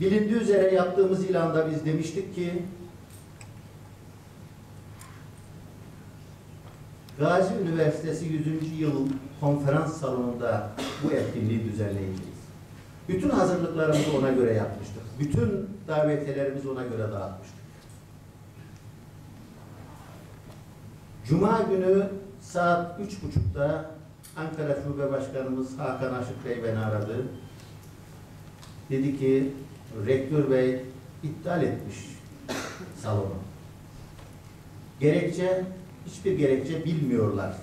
Bilindiği üzere yaptığımız ilanda biz demiştik ki Gazi Üniversitesi 100. yıl konferans salonunda bu etkinliği düzenleyeceğiz. Bütün hazırlıklarımızı ona göre yapmıştık. Bütün davetiyelerimizi ona göre dağıtmıştık. Cuma günü saat üç buçukta Ankara Şube Başkanımız Hakan Aşık Bey beni aradı. Dedi ki rektör bey iptal etmiş salonu. Gerekçe hiçbir gerekçe bilmiyorlar.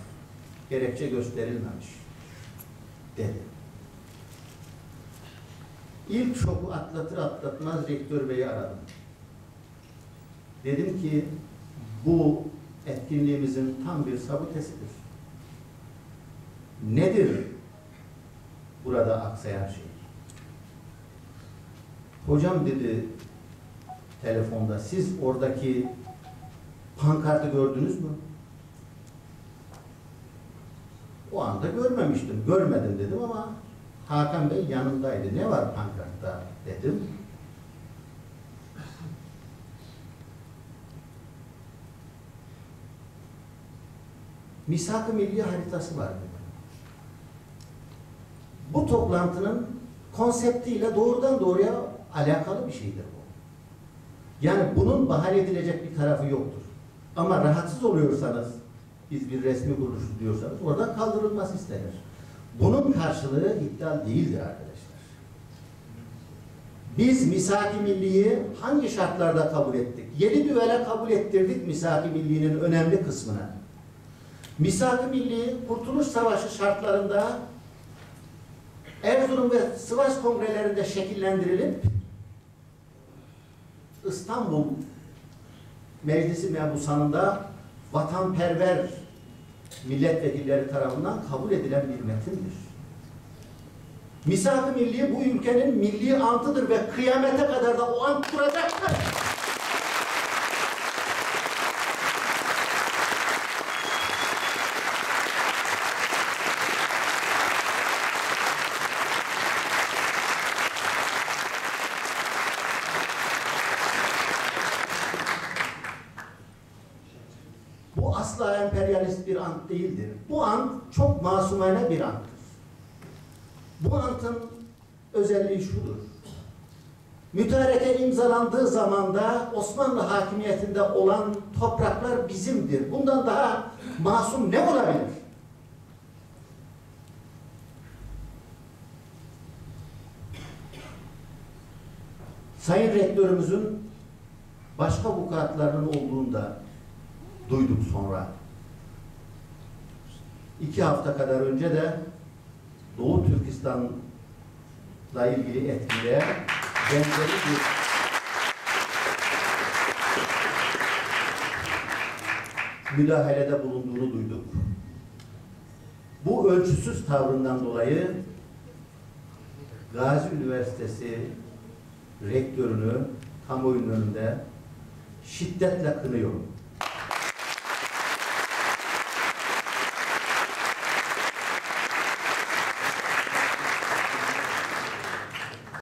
Gerekçe gösterilmemiş dedi. İlk şoku atlatır atlatmaz rektör beyi aradım. Dedim ki bu etkinliğimizin tam bir sabotesidir. Nedir burada aksayan şey? Hocam dedi telefonda siz oradaki pankartı gördünüz mü? O anda görmemiştim. Görmedim dedim ama Hakan Bey yanımdaydı. Ne var pankartta dedim. Misak-ı Milli haritası var. Bu toplantının konseptiyle doğrudan doğruya alakalı bir şeydir bu. Yani bunun bahane edilecek bir tarafı yoktur. Ama rahatsız oluyorsanız, biz bir resmi kuruluşuz diyorsanız oradan kaldırılması istenir. Bunun karşılığı iptal değildir arkadaşlar. Biz misak-ı milliyi hangi şartlarda kabul ettik? Yedi düvele kabul ettirdik millinin önemli kısmını. Misak-ı milli Kurtuluş Savaşı şartlarında Erzurum ve Sivas kongrelerinde şekillendirilip İstanbul Meclisi mebusanında vatanperver milletvekilleri tarafından kabul edilen bir metindir. Misak-ı milli bu ülkenin milli antıdır ve kıyamete kadar da o ant duracaktır. Bu asla emperyalist bir ant değildir. Bu ant çok masumane bir anttır. Bu antın özelliği şudur. Mütareke imzalandığı zamanda Osmanlı hakimiyetinde olan topraklar bizimdir. Bundan daha masum ne olabilir? Sayın Rektörümüzün başka vukuatlarının olduğunda duyduk sonra. İki hafta kadar önce de Doğu Türkistan'la ilgili etkilere benzeri bir müdahalede bulunduğunu duyduk. Bu ölçüsüz tavrından dolayı Gazi Üniversitesi rektörünü kamuoyunun önünde şiddetle kınıyorum.